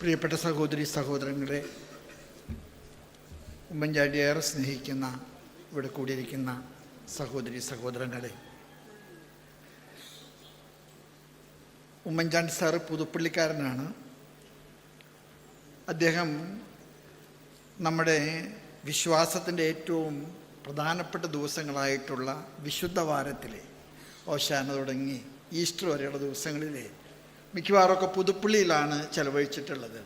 പ്രിയപ്പെട്ട സഹോദരി സഹോദരങ്ങളെ ഉമ്മൻചാണ്ടി ഏറെ സ്നേഹിക്കുന്ന ഇവിടെ കൂടിയിരിക്കുന്ന സഹോദരി സഹോദരങ്ങളെ. ഉമ്മൻചാണ്ടി സാറ് പുതുപ്പള്ളിക്കാരനാണ്. അദ്ദേഹം നമ്മുടെ വിശ്വാസത്തിന്റെ ഏറ്റവും പ്രധാനപ്പെട്ട ദിവസങ്ങളായിട്ടുള്ള വിശുദ്ധ വാരത്തിലെ ഓശാന തുടങ്ങി ഈസ്റ്റർ വരെയുള്ള ദിവസങ്ങളിലെ മിക്കവാറൊക്കെ പുതുപ്പള്ളിയിലാണ് ചെലവഴിച്ചിട്ടുള്ളത്.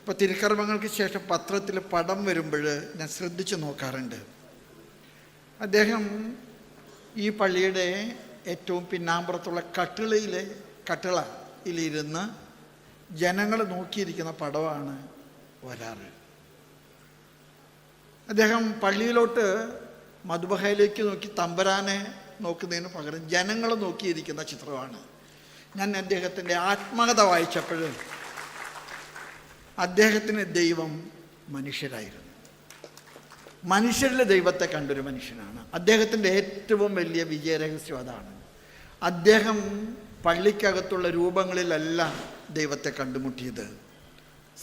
ഇപ്പോൾ തിരുക്കർമ്മങ്ങൾക്ക് ശേഷം പത്രത്തിൽ പടം വരുമ്പോൾ ഞാൻ ശ്രദ്ധിച്ചു നോക്കാറുണ്ട്. അദ്ദേഹം ഈ പള്ളിയുടെ ഏറ്റവും പിന്നാമ്പുറത്തുള്ള കട്ടിളയിലെ കട്ടിളയിലിരുന്ന് ജനങ്ങൾ നോക്കിയിരിക്കുന്ന പടമാണ് വരാറ്. അദ്ദേഹം പള്ളിയിലോട്ട് മധുബഹയിലേക്ക് നോക്കി തമ്പരാനെ നോക്കുന്നതിന് പകരം ജനങ്ങൾ നോക്കിയിരിക്കുന്ന ചിത്രമാണ്. ഞാൻ അദ്ദേഹത്തിന്റെ ആത്മകഥ വായിച്ചപ്പോൾ അദ്ദേഹത്തിന് ദൈവം മനുഷ്യരായിരുന്നു. മനുഷ്യരിലെ ദൈവത്തെ കണ്ടൊരു മനുഷ്യനാണ്. അദ്ദേഹത്തിന്റെ ഏറ്റവും വലിയ വിജയരഹസ്യം അതാണ്. അദ്ദേഹം പള്ളിക്കകത്തുള്ള രൂപങ്ങളിലല്ല ദൈവത്തെ കണ്ടുമുട്ടിയത്.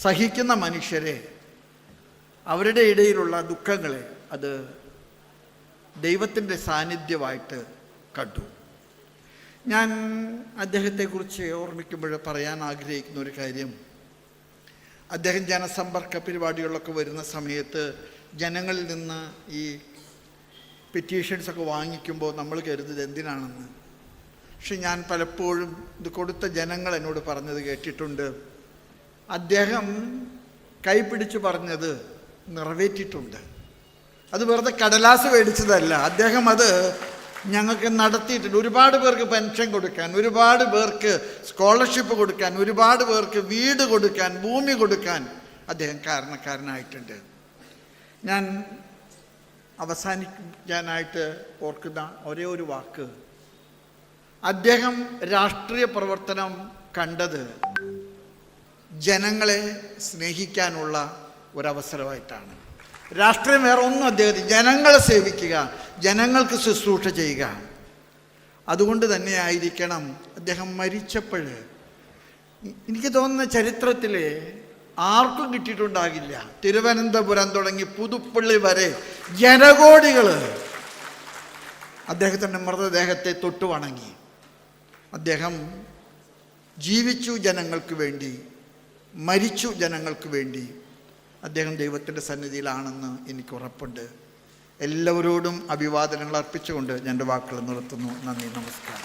സഹിക്കുന്ന മനുഷ്യരെ അവരുടെ ഇടയിലുള്ള ദുഃഖങ്ങളെ അത് ദൈവത്തിന്റെ സാന്നിധ്യമായിട്ട് കണ്ടു. ഞാൻ അദ്ദേഹത്തെക്കുറിച്ച് ഓർമ്മിക്കുമ്പോൾ പറയാൻ ആഗ്രഹിക്കുന്ന ഒരു കാര്യം. അദ്ദേഹം ജനസമ്പർക്ക പരിപാടികളിലൊക്കെ വരുന്ന സമയത്ത് ജനങ്ങളിൽ നിന്ന് ഈ പെറ്റീഷൻസ് ഒക്കെ വാങ്ങിക്കുമ്പോൾ നമ്മൾ കരുതുന്നത് എന്തിനാണെന്ന്. പക്ഷെ ഞാൻ പലപ്പോഴും ഇത് കൊടുത്ത ജനങ്ങൾ എന്നോട് പറഞ്ഞത് കേട്ടിട്ടുണ്ട്. അദ്ദേഹം കൈപിടിച്ച് പറഞ്ഞത് നിറവേറ്റിയിട്ടുണ്ട്. അത് വെറുതെ കടലാസ് മേടിച്ചതല്ല. അദ്ദേഹം അത് ഞങ്ങൾക്ക് നടത്തിയിട്ടുണ്ട്. ഒരുപാട് പേർക്ക് പെൻഷൻ കൊടുക്കാൻ ഒരുപാട് പേർക്ക് സ്കോളർഷിപ്പ് കൊടുക്കാൻ ഒരുപാട് പേർക്ക് വീട് കൊടുക്കാൻ ഭൂമി കൊടുക്കാൻ അദ്ദേഹം കാരണക്കാരനായിട്ടുണ്ട്. ഞാൻ അവസാനിക്കാനായിട്ട് ഓർക്കുന്ന ഒരേ ഒരു വാക്ക്. അദ്ദേഹം രാഷ്ട്രീയ പ്രവർത്തനം കണ്ടത് ജനങ്ങളെ സ്നേഹിക്കാനുള്ള ഒരവസരമായിട്ടാണ്. രാഷ്ട്രീയം വേറെ ഒന്നും അദ്ദേഹത്തിന് ജനങ്ങളെ സേവിക്കുക ജനങ്ങൾക്ക് ശുശ്രൂഷ ചെയ്യുക. അതുകൊണ്ട് തന്നെ ആയിരിക്കണം അദ്ദേഹം മരിച്ചപ്പോൾ. എനിക്ക് തോന്നുന്ന ചരിത്രത്തിൽ ആർക്കും കിട്ടിയിട്ടുണ്ടാകില്ല. തിരുവനന്തപുരം തുടങ്ങി പുതുപ്പള്ളി വരെ ജനകോടികൾ അദ്ദേഹത്തിന്റെ മൃതദേഹത്തെ തൊട്ടു വണങ്ങി. അദ്ദേഹം ജീവിച്ചു ജനങ്ങൾക്ക് വേണ്ടി മരിച്ചു ജനങ്ങൾക്ക് വേണ്ടി. അദ്ദേഹം ദൈവത്തിന്റെ സന്നിധിയിലാണെന്ന് എനിക്ക് ഉറപ്പുണ്ട്. എല്ലാവരോടും അഭിവാദനങ്ങൾ അർപ്പിച്ചുകൊണ്ട് ഞാൻ എന്റെ വാക്കുകൾ നിർത്തുന്നു. നന്ദി നമസ്കാരം.